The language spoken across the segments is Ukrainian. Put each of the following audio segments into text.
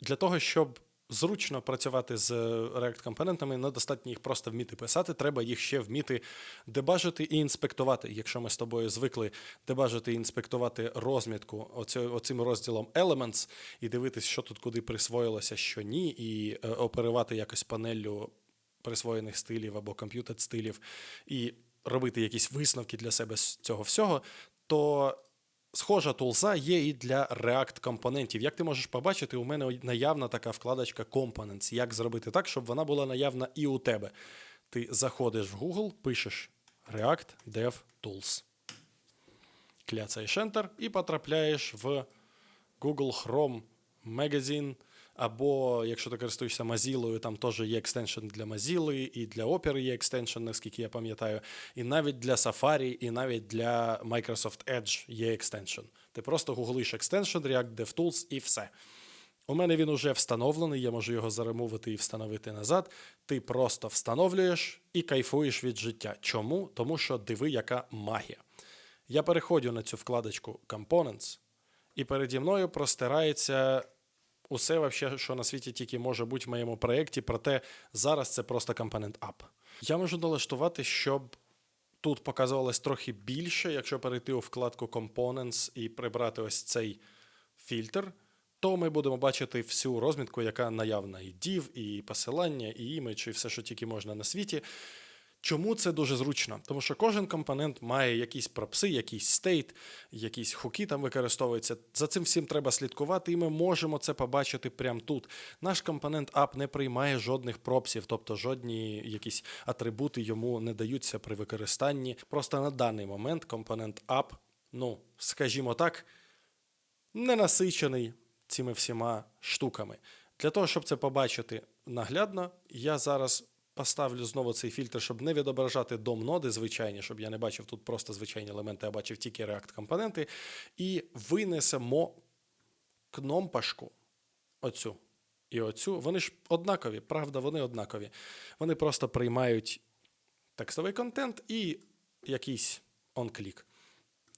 Для того, щоб зручно працювати з React-компонентами, недостатньо їх просто вміти писати, треба їх ще вміти дебажити і інспектувати. Якщо ми з тобою звикли дебажити і інспектувати розмітку оцю- оцим розділом Elements і дивитись, що тут куди присвоїлося, що ні, і е, оперувати якось панеллю присвоєних стилів або комп'ютер стилів, і робити якісь висновки для себе з цього всього, то схожа тулза є і для React компонентів. Як ти можеш побачити, у мене наявна така вкладочка Components. Як зробити так, щоб вона була наявна і у тебе? Ти заходиш в Google, пишеш React Dev Tools. Кляцаєш Enter і потрапляєш в Google Chrome Magazine. Або якщо ти користуєшся Mozilla, там теж є екстеншн для Mozilla, і для Opera є екстеншн, наскільки я пам'ятаю, і навіть для Safari, і навіть для Microsoft Edge є екстеншн. Ти просто гуглиш екстеншн, React DevTools і все. У мене він уже встановлений, я можу його заремовити і встановити назад. Ти просто встановлюєш і кайфуєш від життя. Чому? Тому що диви, яка магія. Я переходжу на цю вкладочку Components, і переді мною простирається усе, вообще, що на світі тільки може бути в моєму проєкті, проте зараз це просто компонент App. Я можу налаштувати, щоб тут показувалось трохи більше, якщо перейти у вкладку Components і прибрати ось цей фільтр, то ми будемо бачити всю розмітку, яка наявна: і div, і посилання, і імідж, і все, що тільки можна на світі. Чому це дуже зручно? Тому що кожен компонент має якісь пропси, якийсь стейт, якісь хуки там використовуються. За цим всім треба слідкувати, і ми можемо це побачити прямо тут. Наш компонент app не приймає жодних пропсів, тобто жодні якісь атрибути йому не даються при використанні. Просто на даний момент компонент app, ну, скажімо так, не насичений цими всіма штуками. Для того, щоб це побачити наглядно, я зараз поставлю знову цей фільтр, щоб не відображати дом ноди звичайні, щоб я не бачив тут просто звичайні елементи, а бачив тільки React компоненти. І винесемо кнопочку оцю і оцю. Вони ж однакові, правда, вони однакові. Вони просто приймають текстовий контент і якийсь онклік.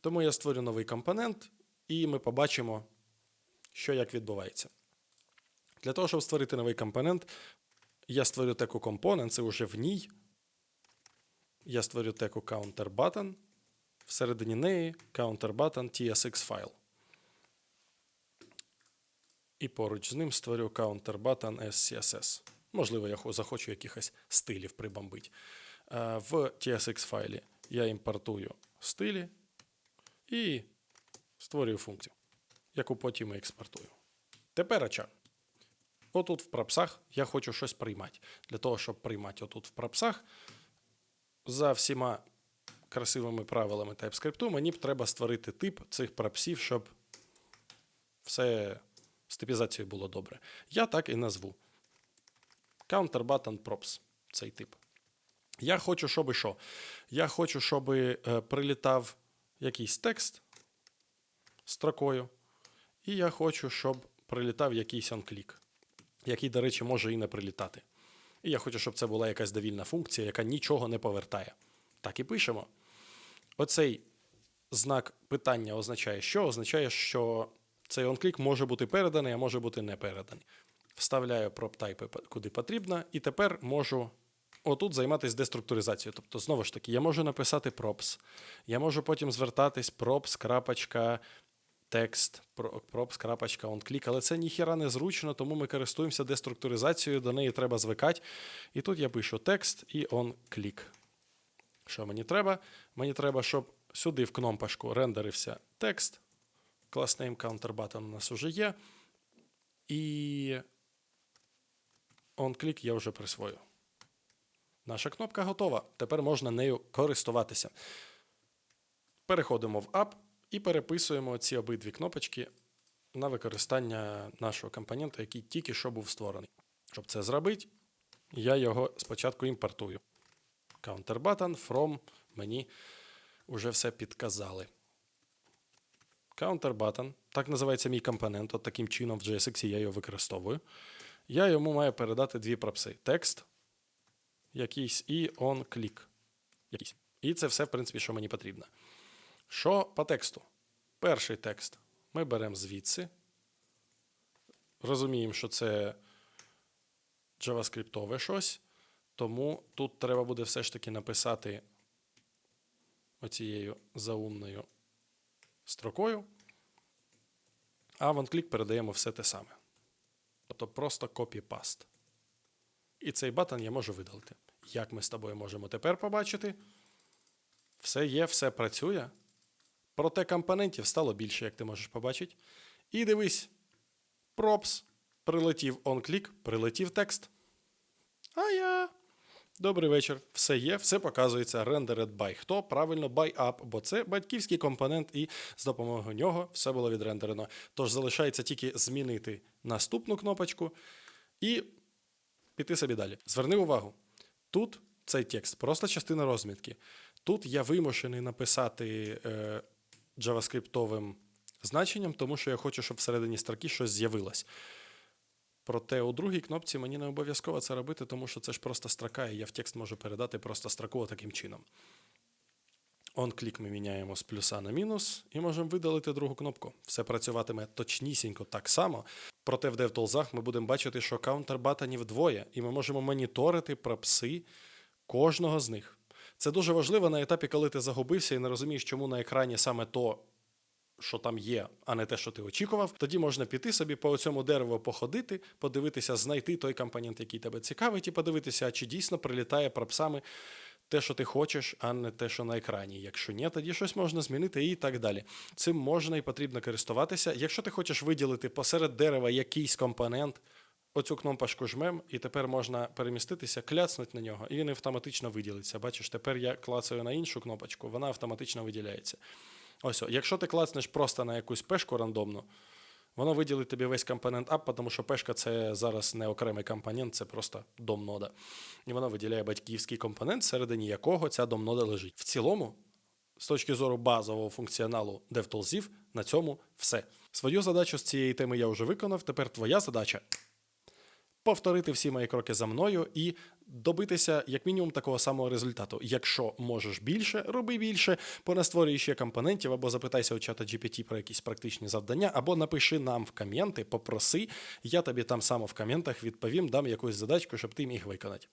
Тому я створю новий компонент, і ми побачимо, що як відбувається. Для того, щоб створити новий компонент, я створю теку компонент, це вже в ній. Я створю теку counter button. Всередині неї counter button TSX файл. І поруч з ним створю counter button SCSS. Можливо, я захочу якихось стилів прибомбити. Е, В TSX файлі я імпортую стилі і створюю функцію, яку потім експортую. Тепер оча. Отут в пропсах я хочу щось приймати. Для того, щоб приймати отут в пропсах, за всіма красивими правилами TypeScript, мені б треба створити тип цих пропсів, щоб все з типізацією було добре. Я так і назву. Counter button props цей тип. Я хочу, щоб що? Я хочу, щоб е, прилітав якийсь текст строкою, і я хочу, щоб прилітав якийсь онклік, який, до речі, може і не прилітати. І я хочу, щоб це була якась довільна функція, яка нічого не повертає. Так і пишемо. Оцей знак питання означає що? Означає, що цей онклік може бути переданий, а може бути не переданий. Вставляю prop-type куди потрібно, і тепер можу отут займатися деструктуризацією. Тобто, знову ж таки, я можу написати props, я можу потім звертатись props, текст, про- props, крапочка, onClick, але це ніхіра не зручно, тому ми користуємося деструктуризацією, до неї треба звикати. І тут я пишу текст і onClick. Що мені треба? Мені треба, щоб сюди в кнопочку рендерився текст. Class counter button у нас вже є. І onClick я вже присвою. Наша кнопка готова. Тепер можна нею користуватися. Переходимо в App і переписуємо ці обидві кнопочки на використання нашого компонента, який тільки що був створений. Щоб це зробити, я його спочатку імпортую. Counter button from мені вже все підказали. Counter button, так називається мій компонент, от таким чином в JSX я його використовую. Я йому маю передати дві пропси: текст, якийсь і onClick. Якийсь. І це все, в принципі, що мені потрібно. Що по тексту? Перший текст ми беремо звідси. розуміємо, що це JavaScript щось, тому тут треба буде все ж таки написати оцією заумною строкою. А в OnClick передаємо все те саме. Тобто просто copy-paste. І цей батон я можу видалити. Як ми з тобою можемо тепер побачити? Все є, все працює. Проте компонентів стало більше, як ти можеш побачити. І дивись, props, прилетів onClick, прилетів текст. А я. Добрий вечір. Все є, все показується. Rendered by. Хто? Правильно, by up, бо це батьківський компонент, і з допомогою нього все було відрендерено. Тож залишається тільки змінити наступну кнопочку і піти собі далі. Зверни увагу, тут цей текст просто частина розмітки. Тут я вимушений написати е, джаваскриптовим значенням, тому що я хочу, щоб всередині строки щось з'явилось. Проте у другій кнопці мені не обов'язково це робити, тому що це ж просто строка, і я в текст можу передати просто строку таким чином. On-клік ми міняємо з плюса на мінус і можемо видалити другу кнопку. Все працюватиме точнісінько так само. Проте в DevTools ми будемо бачити, що каунтер батонів двоє, і ми можемо моніторити пропси кожного з них. Це дуже важливо на етапі, коли ти загубився і не розумієш, чому на екрані саме то, що там є, а не те, що ти очікував. Тоді можна піти собі по цьому дереву походити, подивитися, знайти той компонент, який тебе цікавить, і подивитися, чи дійсно прилітає пропсами те, що ти хочеш, а не те, що на екрані. Якщо ні, тоді щось можна змінити і так далі. Цим можна і потрібно користуватися. Якщо ти хочеш виділити посеред дерева якийсь компонент, оцю кнопочку жмем, і тепер можна переміститися, кляцнути на нього, і він автоматично виділиться. Бачиш, тепер я клацаю на іншу кнопочку, вона автоматично виділяється. Ось, якщо ти клацнеш просто на якусь пешку рандомну, воно виділить тобі весь компонент ап, тому що пешка це зараз не окремий компонент, це просто дом-нода. І воно виділяє батьківський компонент, всередині якого ця дом-нода лежить. В цілому, з точки зору базового функціоналу DevTools, на цьому все. Свою задачу з цієї теми я вже виконав. Тепер твоя задача повторити всі мої кроки за мною і добитися як мінімум такого самого результату. Якщо можеш більше, роби більше, понастворюй ще компонентів, або запитайся у чата GPT про якісь практичні завдання, або напиши нам в коменти, попроси, я тобі там само в коментах відповім, дам якусь задачку, щоб ти міг виконати.